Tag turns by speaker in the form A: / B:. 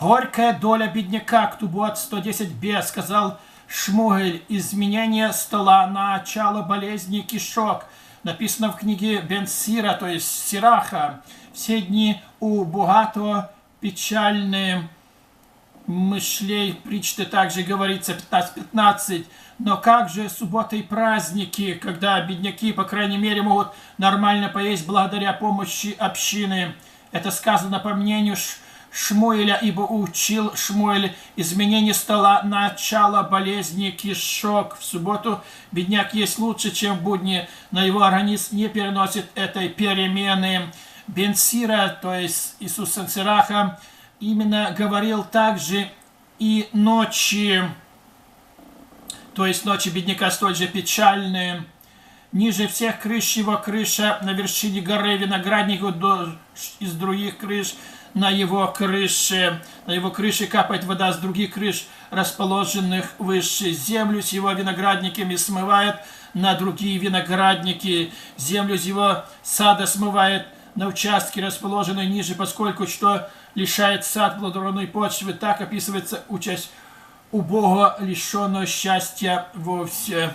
A: Горькая доля бедняка, Ктубот 110б, сказал Шмугель, изменение стола, начало болезни кишок. Написано в книге Бенсира, то есть Сираха. Все дни у богатого печальные мышлей, причты также говорится 15-15. Но как же суббота и праздники, когда бедняки, по крайней мере, могут нормально поесть благодаря помощи общины? Это сказано по мнению Шмуэля, ибо учил Шмуэль изменение стола, начало болезни кишок. В субботу бедняк есть лучше, чем в будни, но его организм не переносит этой перемены. Бенсира, то есть Иисус Сенсираха, именно говорил также и ночи, то есть ночи бедняка столь же печальные. Ниже всех крыш его крыша на вершине горы виноградника из других крыш на его крыше. На его крыше капает вода с других крыш, расположенных выше. Землю с его виноградниками смывает на другие виноградники. Землю с его сада смывает на участке, расположенные ниже, поскольку что лишает сад плодородной почвы. Так описывается участь у Бога, лишенного счастья вовсе.